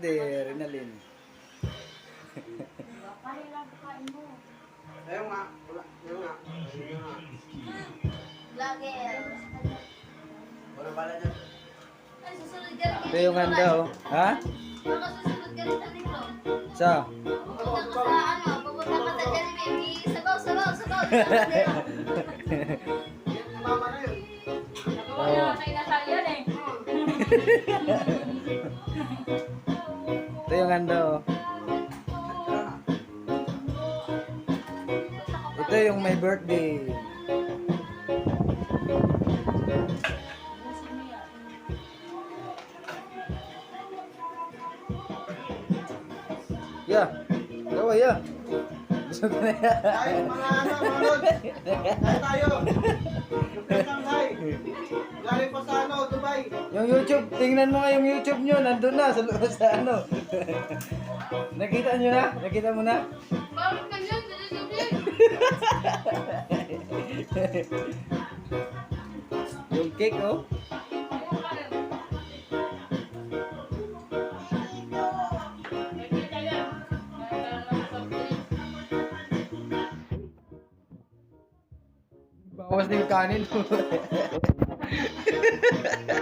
birthday, Rinalyn. Ayaw nga. Ayaw nga. Vlogger. Wala pala dyan. Ay, susunod ka rin. Ito yung handa, oh. Ha? Baka susunod ka rin sa dito. Sa? Pupunta ka sa ano, pupunta ka sa Jollibee. Sabaw, sabaw, sabaw. Yan, Mama na yun. Oo. Ito yung handa, oh. Ito yung my birthday. Yeah. Gawa, yeah. Gusto ko na yan. Tayo, mga ano, mga lod. Tayo. Yung Shanghai. Galing pa sa ano. Yung YouTube, tingnan mo nga yung YouTube nyo, nandun na sa, sa ano. Nakita nyo na? Nakita mo na? Bakit ka yun? Jollibee. Yung cake, oh. Bawas na yung kanin.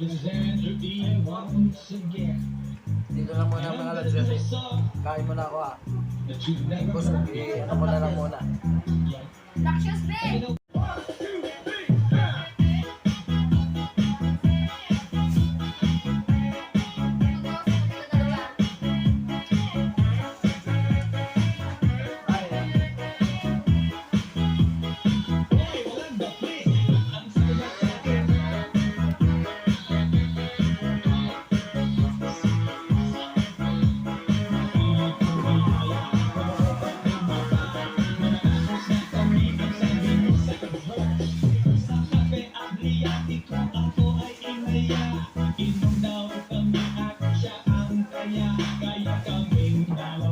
Dito lang muna mga kasi kain muna ako ah. Never eh, ano ko na lang muna. Luxurious caminho da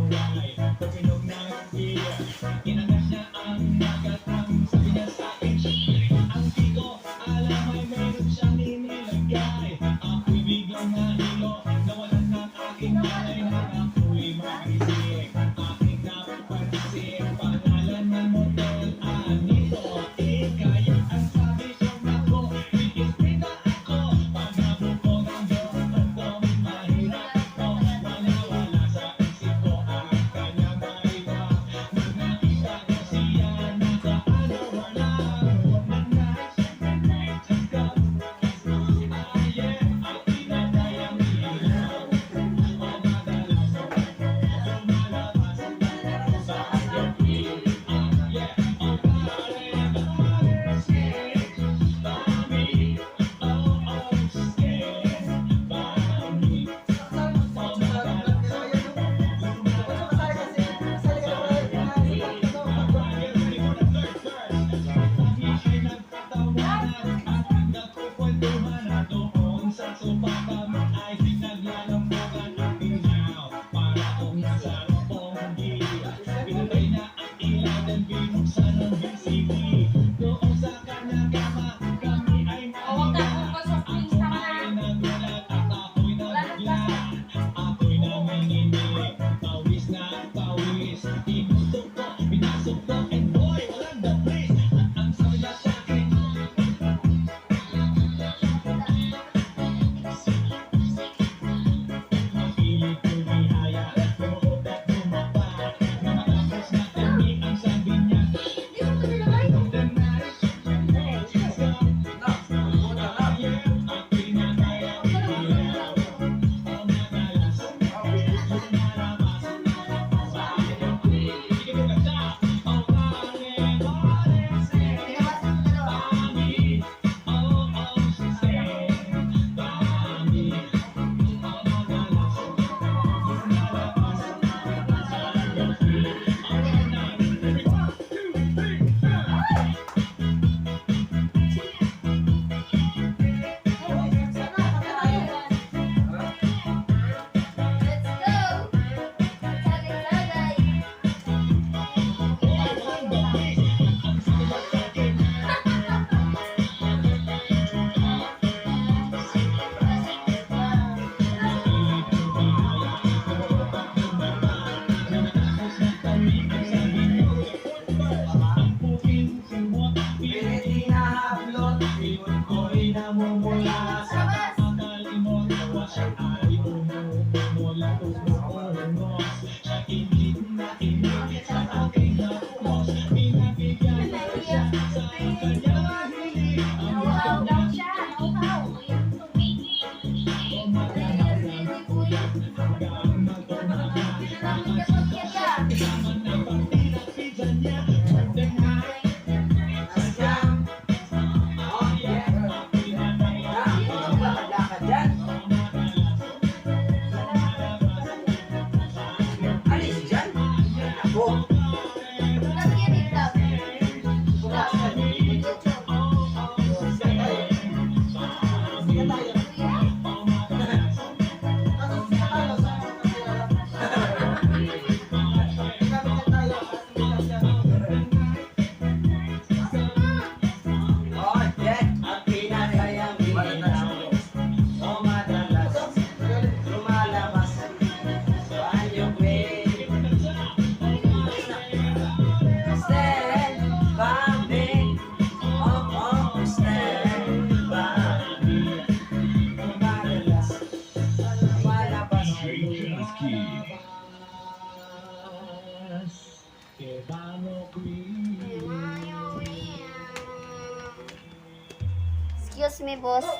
dito.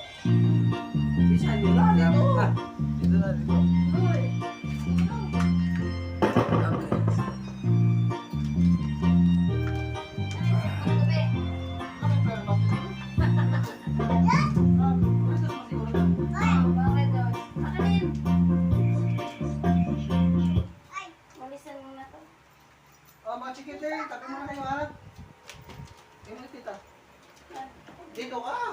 Oh, mga chikitin, tapi mo na kayo ha. Dito ka.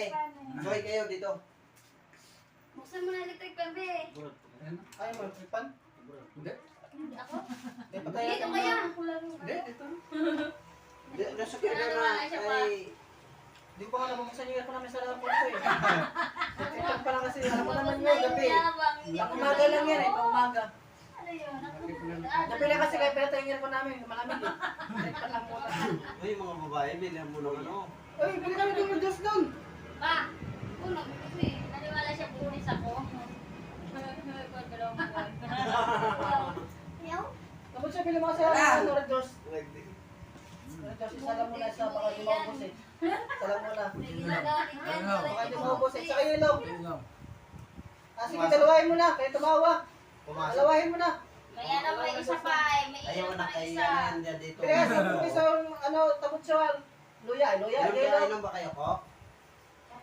Mga babae. Joy kayo dito. Buksan mo na electric fan, be. Ay, mga tripan. Hindi. Ako? Eh, patay Dito ako. kaya. Hindi, dito. Di- Nasa kayo Ano na. Ay, Di ko pa nga nabuksan yung aircon namin sa lapot ko eh. Tripan pa lang kasi. Alam mo naman yun, gabi. Hindi ako umaga lang yan eh, umaga. Ano yun? Ako- Napila kasi kayo pera tayo yung aircon namin, malamig eh. Uy, mga babae, bilhan mo ng ano. Uy, bili kami ng noodles doon. Pa, puno, kasi naniwala siya punis ako. Tapos siya bili mo kasi Wala. ano, red doors. Red doors, isa lang muna sa baka di maubos eh. Isa lang muna. Baka di maubos eh. Saka yung ilaw. Ah, sige, dalawahin mo na. Kaya tumawa. Dalawahin mo na. May ano, may isa pa eh. May ilan na isa. Kaya sa puti sa ano, takot siya. Luya, luya. Kaya ilaw. nang ba kayo ko?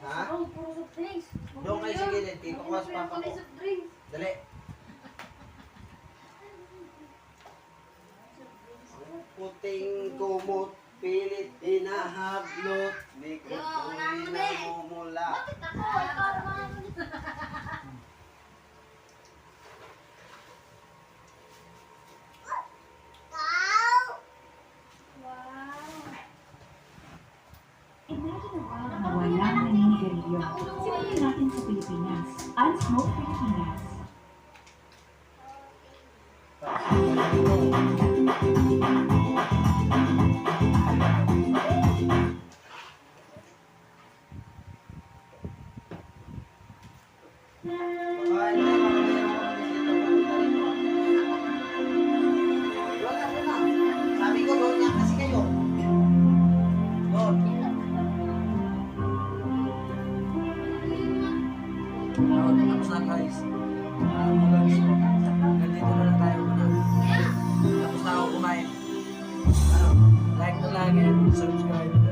Ha? Oh, puro soft drinks. Doon kayo sa gilid. Dito ko sa papa ko. soft drinks. Dali. Puting kumot, pilit, hinahablot, di ko Yo, tuloy unahan mo na na eh. mumula. Bakit ako? Ikaw naman. Imagine a world na wala ng naninigarilyo. Simulan natin sa Pilipinas. Unsmoke Pilipinas. Guys. Ah, mga guys, Nandito na lang tayo muna. Tapos na ako kumain. Ano, like na lang and subscribe